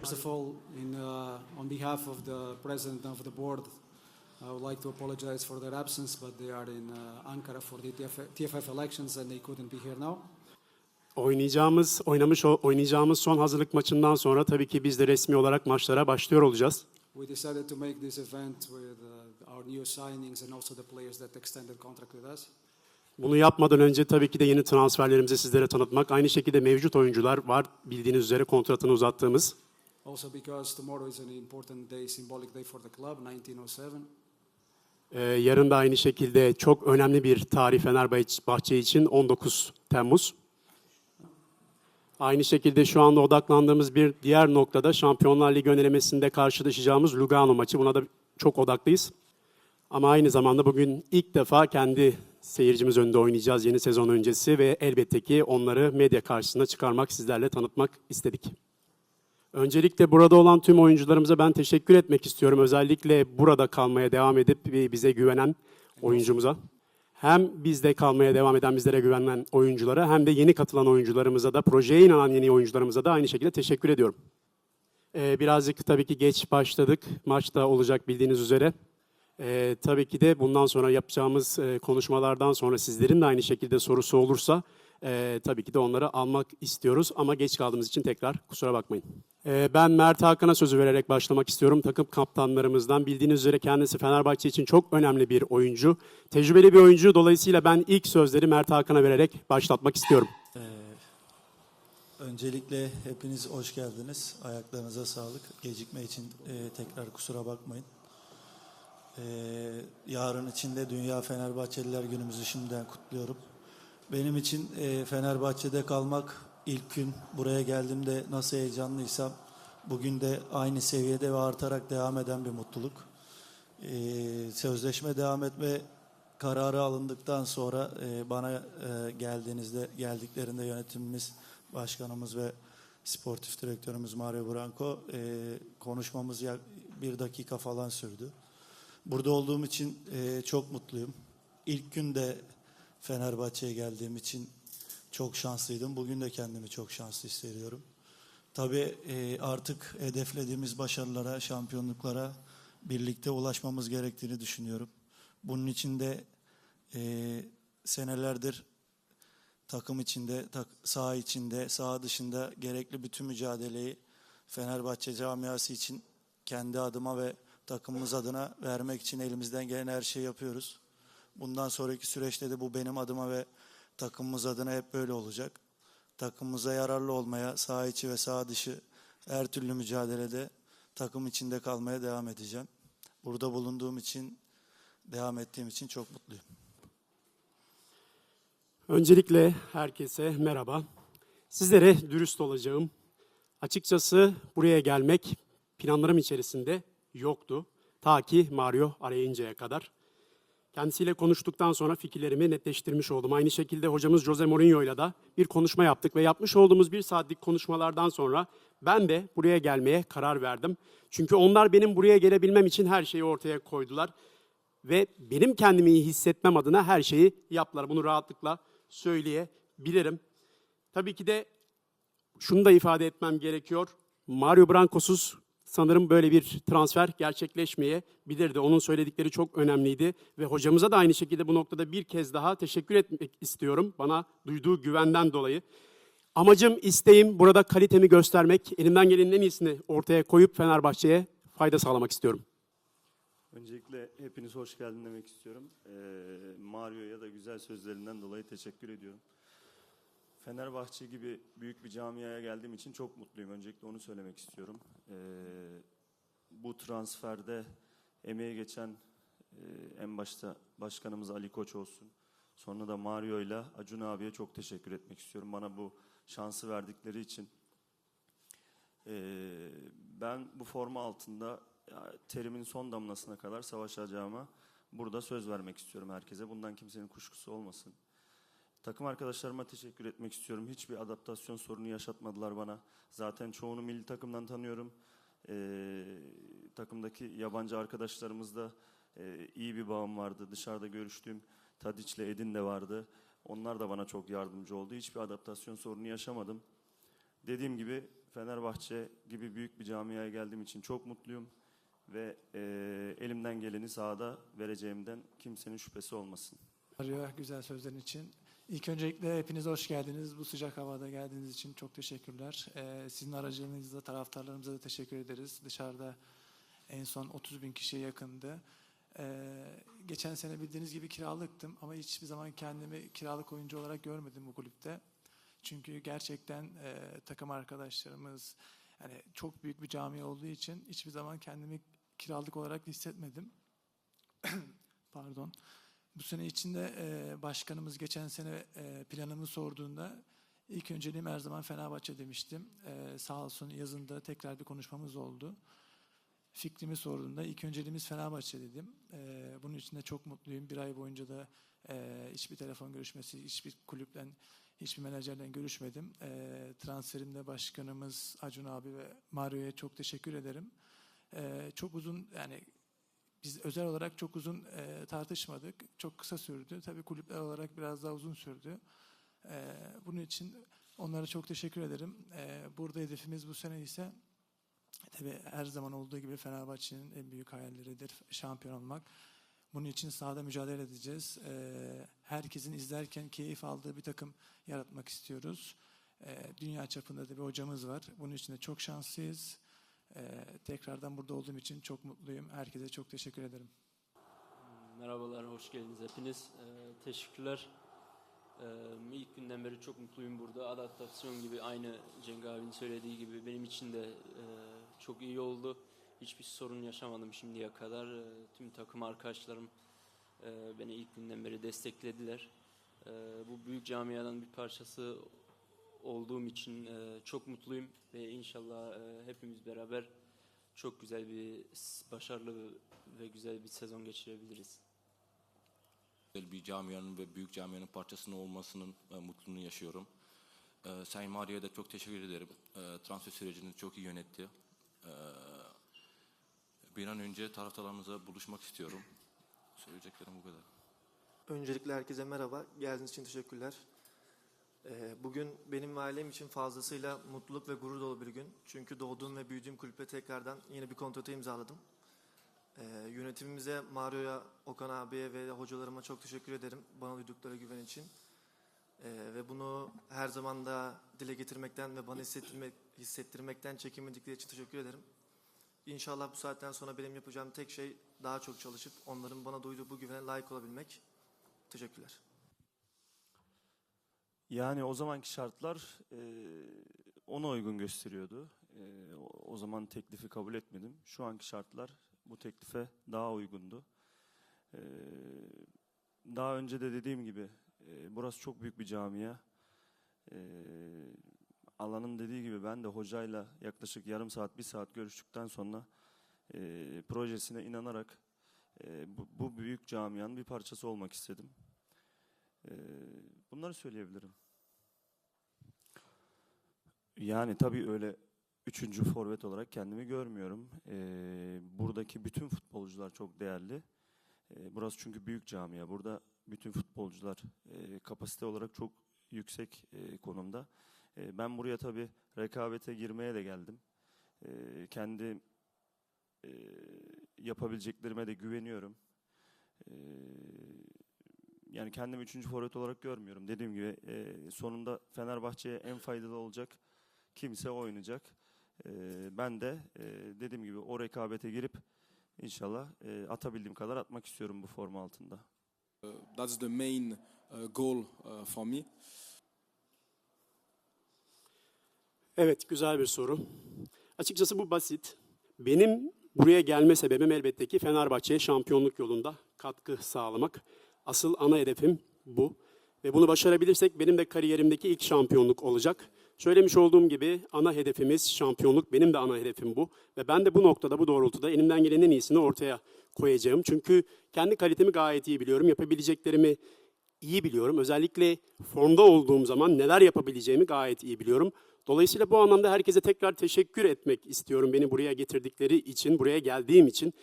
First of all, in, uh, on behalf of the president of the board, I would like to apologize for their absence, but they are in uh, Ankara for the TFF, TFF elections and they couldn't be here now. Oynayacağımız, oynamış o- oynayacağımız son hazırlık maçından sonra tabii ki biz de resmi olarak maçlara başlıyor olacağız. We decided to make this event with uh, our new signings and also the players that extended contract with us. Bunu yapmadan önce tabii ki de yeni transferlerimizi sizlere tanıtmak. Aynı şekilde mevcut oyuncular var bildiğiniz üzere kontratını uzattığımız. Also because tomorrow is an important day, symbolic day for the club, 1907. Ee, yarın da aynı şekilde çok önemli bir tarih Fenerbahçe için 19 Temmuz. Aynı şekilde şu anda odaklandığımız bir diğer noktada Şampiyonlar Ligi önelemesinde karşılaşacağımız Lugano maçı. Buna da çok odaklıyız. Ama aynı zamanda bugün ilk defa kendi seyircimiz önünde oynayacağız yeni sezon öncesi ve elbette ki onları medya karşısına çıkarmak, sizlerle tanıtmak istedik. Öncelikle burada olan tüm oyuncularımıza ben teşekkür etmek istiyorum. Özellikle burada kalmaya devam edip bize güvenen oyuncumuza. Hem bizde kalmaya devam eden, bizlere güvenen oyunculara hem de yeni katılan oyuncularımıza da, projeye inanan yeni oyuncularımıza da aynı şekilde teşekkür ediyorum. Ee, birazcık tabii ki geç başladık. Maçta olacak bildiğiniz üzere. Ee, tabii ki de bundan sonra yapacağımız e, konuşmalardan sonra sizlerin de aynı şekilde sorusu olursa e, tabii ki de onları almak istiyoruz. Ama geç kaldığımız için tekrar kusura bakmayın. Ee, ben Mert Hakan'a sözü vererek başlamak istiyorum. Takım kaptanlarımızdan bildiğiniz üzere kendisi Fenerbahçe için çok önemli bir oyuncu. Tecrübeli bir oyuncu. Dolayısıyla ben ilk sözleri Mert Hakan'a vererek başlatmak istiyorum. Ee, öncelikle hepiniz hoş geldiniz. Ayaklarınıza sağlık. Gecikme için e, tekrar kusura bakmayın. Ee, yarın içinde Dünya Fenerbahçeliler Günümüzü şimdiden kutluyorum. Benim için e, Fenerbahçe'de kalmak ilk gün buraya geldiğimde nasıl heyecanlıysam bugün de aynı seviyede ve artarak devam eden bir mutluluk. Ee, sözleşme devam etme kararı alındıktan sonra e, bana e, geldiğinizde geldiklerinde yönetimimiz, başkanımız ve sportif direktörümüz Mario Branco e, konuşmamız bir dakika falan sürdü. Burada olduğum için e, çok mutluyum. İlk günde Fenerbahçe'ye geldiğim için çok şanslıydım. Bugün de kendimi çok şanslı hissediyorum. Tabii e, artık hedeflediğimiz başarılara, şampiyonluklara birlikte ulaşmamız gerektiğini düşünüyorum. Bunun için de e, senelerdir takım içinde, tak, içinde, saha dışında gerekli bütün mücadeleyi Fenerbahçe camiası için kendi adıma ve takımımız adına vermek için elimizden gelen her şeyi yapıyoruz. Bundan sonraki süreçte de bu benim adıma ve takımımız adına hep böyle olacak. Takımımıza yararlı olmaya, saha içi ve saha dışı her türlü mücadelede takım içinde kalmaya devam edeceğim. Burada bulunduğum için, devam ettiğim için çok mutluyum. Öncelikle herkese merhaba. Sizlere dürüst olacağım. Açıkçası buraya gelmek planlarım içerisinde yoktu. Ta ki Mario arayıncaya kadar. Kendisiyle konuştuktan sonra fikirlerimi netleştirmiş oldum. Aynı şekilde hocamız Jose Mourinho'yla da bir konuşma yaptık ve yapmış olduğumuz bir saatlik konuşmalardan sonra ben de buraya gelmeye karar verdim. Çünkü onlar benim buraya gelebilmem için her şeyi ortaya koydular ve benim kendimi iyi hissetmem adına her şeyi yaptılar. Bunu rahatlıkla söyleyebilirim. Tabii ki de şunu da ifade etmem gerekiyor. Mario Brancos'uz sanırım böyle bir transfer gerçekleşmeyebilirdi. Onun söyledikleri çok önemliydi ve hocamıza da aynı şekilde bu noktada bir kez daha teşekkür etmek istiyorum bana duyduğu güvenden dolayı. Amacım, isteğim burada kalitemi göstermek, elimden gelenin en iyisini ortaya koyup Fenerbahçe'ye fayda sağlamak istiyorum. Öncelikle hepiniz hoş geldin demek istiyorum. Ee, Mario'ya da güzel sözlerinden dolayı teşekkür ediyorum. Fenerbahçe gibi büyük bir camiaya geldiğim için çok mutluyum. Öncelikle onu söylemek istiyorum. Ee, bu transferde emeği geçen e, en başta başkanımız Ali Koç olsun. Sonra da Mario ile Acun abiye çok teşekkür etmek istiyorum. Bana bu şansı verdikleri için. Ee, ben bu forma altında terimin son damlasına kadar savaşacağıma burada söz vermek istiyorum herkese. Bundan kimsenin kuşkusu olmasın. Takım arkadaşlarıma teşekkür etmek istiyorum. Hiçbir adaptasyon sorunu yaşatmadılar bana. Zaten çoğunu milli takımdan tanıyorum. Ee, takımdaki yabancı arkadaşlarımızda e, iyi bir bağım vardı. Dışarıda görüştüğüm Tadiç'le Edin de vardı. Onlar da bana çok yardımcı oldu. Hiçbir adaptasyon sorunu yaşamadım. Dediğim gibi Fenerbahçe gibi büyük bir camiaya geldiğim için çok mutluyum. Ve e, elimden geleni sahada vereceğimden kimsenin şüphesi olmasın. Güzel sözlerin için. İlk öncelikle hepiniz hoş geldiniz. Bu sıcak havada geldiğiniz için çok teşekkürler. Ee, sizin aracılığınızla taraftarlarımıza da teşekkür ederiz. Dışarıda en son 30 bin kişiye yakındı. Ee, geçen sene bildiğiniz gibi kiralıktım ama hiçbir zaman kendimi kiralık oyuncu olarak görmedim bu kulüpte. Çünkü gerçekten e, takım arkadaşlarımız yani çok büyük bir cami olduğu için hiçbir zaman kendimi kiralık olarak hissetmedim. Pardon. Bu sene içinde e, başkanımız geçen sene e, planımı sorduğunda ilk önceliğim her zaman Fenerbahçe demiştim. E, sağ olsun yazında tekrar bir konuşmamız oldu. Fikrimi sorduğunda ilk önceliğimiz Fenerbahçe dedim. E, bunun için de çok mutluyum. Bir ay boyunca da e, hiçbir telefon görüşmesi, hiçbir kulüpten, hiçbir menajerle görüşmedim. E, transferimde başkanımız Acun abi ve Mario'ya çok teşekkür ederim. E, çok uzun yani biz özel olarak çok uzun e, tartışmadık. Çok kısa sürdü. Tabii kulüpler olarak biraz daha uzun sürdü. E, bunun için onlara çok teşekkür ederim. E, burada hedefimiz bu sene ise tabii her zaman olduğu gibi Fenerbahçe'nin en büyük hayalleridir şampiyon olmak. Bunun için sahada mücadele edeceğiz. E, herkesin izlerken keyif aldığı bir takım yaratmak istiyoruz. E, dünya çapında da bir hocamız var. Bunun için de çok şanslıyız. Ee, tekrardan burada olduğum için çok mutluyum. Herkese çok teşekkür ederim. Merhabalar, hoş geldiniz hepiniz. Ee, teşekkürler. Ee, ilk günden beri çok mutluyum burada. Adaptasyon gibi aynı Cenk abinin söylediği gibi benim için de e, çok iyi oldu. Hiçbir sorun yaşamadım şimdiye kadar. Ee, tüm takım arkadaşlarım e, beni ilk günden beri desteklediler. Bu büyük camiadan bir parçası olduğum için e, çok mutluyum ve inşallah e, hepimiz beraber çok güzel bir başarılı ve güzel bir sezon geçirebiliriz. güzel bir camianın ve büyük camianın parçasının olmasının e, mutluluğunu yaşıyorum. E, Sayın Maria'ya da çok teşekkür ederim. E, transfer sürecini çok iyi yönetti. E, bir an önce taraftarlarımızla buluşmak istiyorum. Söyleyeceklerim bu kadar. Öncelikle herkese merhaba. Geldiğiniz için teşekkürler. Ee, Bugün benim ve ailem için fazlasıyla mutluluk ve gurur dolu bir gün. Çünkü doğduğum ve büyüdüğüm kulüple tekrardan yeni bir kontratı imzaladım. Ee, Yönetimimize, Mario'ya, Okan abiye ve hocalarıma çok teşekkür ederim. Bana duydukları güven için. Ee, Ve bunu her zaman da dile getirmekten ve bana hissettirmek, hissettirmekten çekinmedikleri için teşekkür ederim. İnşallah bu saatten sonra benim yapacağım tek şey daha çok çalışıp onların bana duyduğu bu güvene layık olabilmek. Teşekkürler. Yani o zamanki şartlar e, ona uygun gösteriyordu. E, o, zaman teklifi kabul etmedim. Şu anki şartlar bu teklife daha uygundu. E, daha önce de dediğim gibi e, burası çok büyük bir camia. E, Alan'ın dediği gibi ben de hocayla yaklaşık yarım saat, bir saat görüştükten sonra e, projesine inanarak e, bu, bu büyük camianın bir parçası olmak istedim. E, bunları söyleyebilirim. Yani tabii öyle üçüncü forvet olarak kendimi görmüyorum. Ee, buradaki bütün futbolcular çok değerli. Ee, burası çünkü büyük camia. Burada bütün futbolcular e, kapasite olarak çok yüksek e, konumda. E, ben buraya tabii rekabete girmeye de geldim. E, kendi e, yapabileceklerime de güveniyorum. E, yani kendimi üçüncü forvet olarak görmüyorum. Dediğim gibi e, sonunda Fenerbahçe'ye en faydalı olacak kimse oynayacak. E, ben de e, dediğim gibi o rekabete girip inşallah e, atabildiğim kadar atmak istiyorum bu forma altında. Uh, that's the main uh, goal uh, for me. Evet, güzel bir soru. Açıkçası bu basit. Benim buraya gelme sebebim elbette ki Fenerbahçe'ye şampiyonluk yolunda katkı sağlamak. Asıl ana hedefim bu. Ve bunu başarabilirsek benim de kariyerimdeki ilk şampiyonluk olacak. Söylemiş olduğum gibi ana hedefimiz şampiyonluk. Benim de ana hedefim bu. Ve ben de bu noktada, bu doğrultuda elimden gelenin en iyisini ortaya koyacağım. Çünkü kendi kalitemi gayet iyi biliyorum. Yapabileceklerimi iyi biliyorum. Özellikle formda olduğum zaman neler yapabileceğimi gayet iyi biliyorum. Dolayısıyla bu anlamda herkese tekrar teşekkür etmek istiyorum beni buraya getirdikleri için, buraya geldiğim için.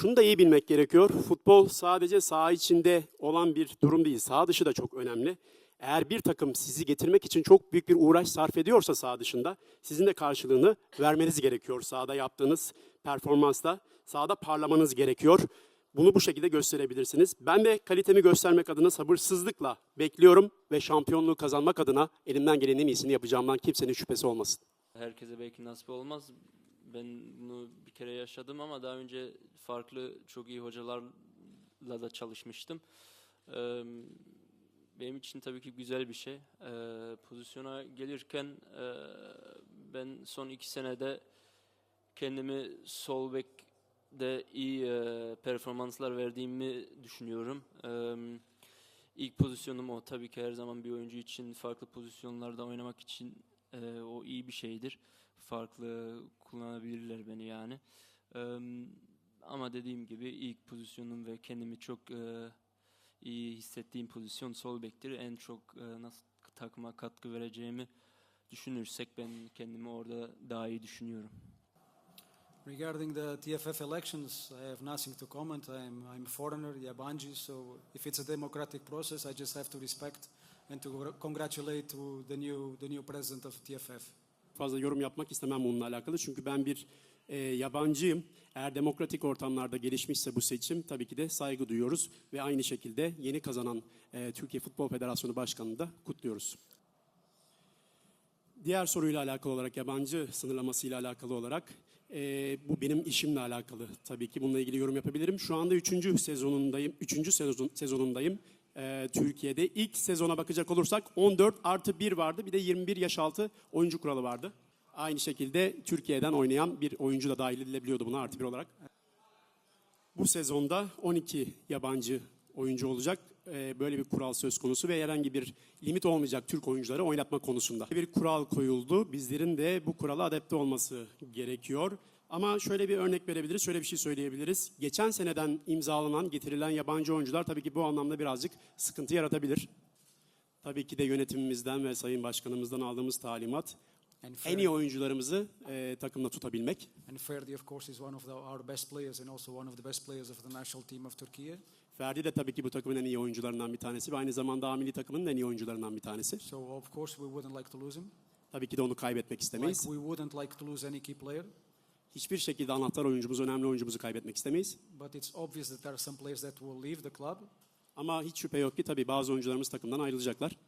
Şunu da iyi bilmek gerekiyor. Futbol sadece saha içinde olan bir durum değil. Saha dışı da çok önemli. Eğer bir takım sizi getirmek için çok büyük bir uğraş sarf ediyorsa saha dışında, sizin de karşılığını vermeniz gerekiyor. Sahada yaptığınız performansla, sahada parlamanız gerekiyor. Bunu bu şekilde gösterebilirsiniz. Ben de kalitemi göstermek adına sabırsızlıkla bekliyorum ve şampiyonluğu kazanmak adına elimden gelenin en iyisini yapacağımdan kimsenin şüphesi olmasın. Herkese belki nasip olmaz. Ben bunu bir kere yaşadım ama daha önce farklı çok iyi hocalarla da çalışmıştım. Eee, Benim için tabii ki güzel bir şey. Eee, Pozisyona gelirken eee, ben son iki senede kendimi sol bekte iyi eee, performanslar verdiğimi düşünüyorum. Eee, İlk pozisyonum o. Tabii ki her zaman bir oyuncu için farklı pozisyonlarda oynamak için eee, o iyi bir şeydir. Farklı kullanabilirler beni yani. Eee, ama dediğim gibi ilk pozisyonum ve kendimi çok eee, iyi hissettiğim pozisyon sol bektir. En çok eee, nasıl takıma katkı vereceğimi düşünürsek ben kendimi orada daha iyi düşünüyorum. Regarding the TFF elections, I have nothing to comment. I'm, I'm a foreigner, yabancı, so if it's a democratic process, I just have to respect and to congr- congratulate to the new, the new president of TFF. fazla yorum yapmak istemem bununla alakalı. Çünkü ben bir e, yabancıyım. Eğer demokratik ortamlarda gelişmişse bu seçim tabii ki de saygı duyuyoruz. Ve aynı şekilde yeni kazanan e, Türkiye Futbol Federasyonu Başkanı'nı da kutluyoruz. Diğer soruyla alakalı olarak, yabancı sınırlamasıyla alakalı olarak, e, bu benim işimle alakalı tabii ki. Bununla ilgili yorum yapabilirim. Şu anda üçüncü sezonundayım. Üçüncü sezon, sezonundayım. E, Türkiye'de ilk sezona bakacak olursak 14 artı 1 vardı. Bir de 21 yaş altı oyuncu kuralı vardı. Aynı şekilde Türkiye'den oynayan bir oyuncu da dahil edilebiliyordu buna artı bir olarak. Bu sezonda 12 yabancı oyuncu olacak. Ee, Böyle bir kural söz konusu ve herhangi bir limit olmayacak Türk oyuncuları oynatma konusunda. Bir kural koyuldu. Bizlerin de bu kurala adapte olması gerekiyor. Ama şöyle bir örnek verebiliriz, şöyle bir şey söyleyebiliriz. Geçen seneden imzalanan, getirilen yabancı oyuncular tabii ki bu anlamda birazcık sıkıntı yaratabilir. Tabii ki de yönetimimizden ve Sayın Başkanımızdan aldığımız talimat And en iyi oyuncularımızı e, takımda tutabilmek. and Ferdi of course, is one of the, our best players and also one of the best players of the national team of Turkey. Ferdi de tabii ki bu takımın en iyi oyuncularından bir tanesi ve aynı zamanda milli takımının en iyi oyuncularından bir tanesi. So of course we wouldn't like to lose him. Tabii ki de onu kaybetmek Like istemeyiz. we wouldn't like to lose any key player. Hiçbir şekilde anahtar oyuncumuzu, önemli oyuncumuzu kaybetmek istemeyiz. But it's obvious that there are some players that will leave the club. Ama hiç şüphe yok ki tabii bazı oyuncularımız takımdan ayrılacaklar.